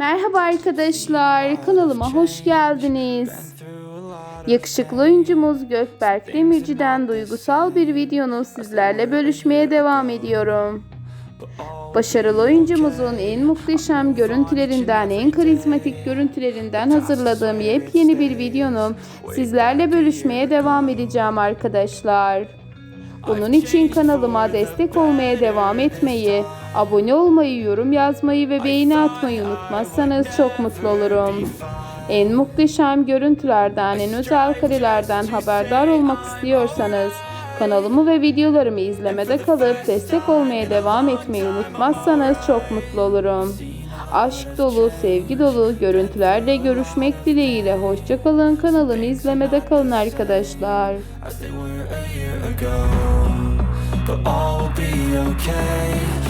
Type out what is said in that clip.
Merhaba arkadaşlar, kanalıma hoş geldiniz. Yakışıklı oyuncumuz Gökberk Demirci'den duygusal bir videonu sizlerle bölüşmeye devam ediyorum. Başarılı oyuncumuzun en muhteşem görüntülerinden, en karizmatik görüntülerinden hazırladığım yepyeni bir videonu sizlerle bölüşmeye devam edeceğim arkadaşlar. Bunun için kanalıma destek olmaya devam etmeyi, abone olmayı, yorum yazmayı ve beğeni atmayı unutmazsanız çok mutlu olurum. En muhteşem görüntülerden, en özel karelerden haberdar olmak istiyorsanız kanalımı ve videolarımı izlemede kalıp destek olmaya devam etmeyi unutmazsanız çok mutlu olurum. Aşk dolu, sevgi dolu görüntülerle görüşmek dileğiyle hoşçakalın kanalımı izlemede kalın arkadaşlar. But all will be okay.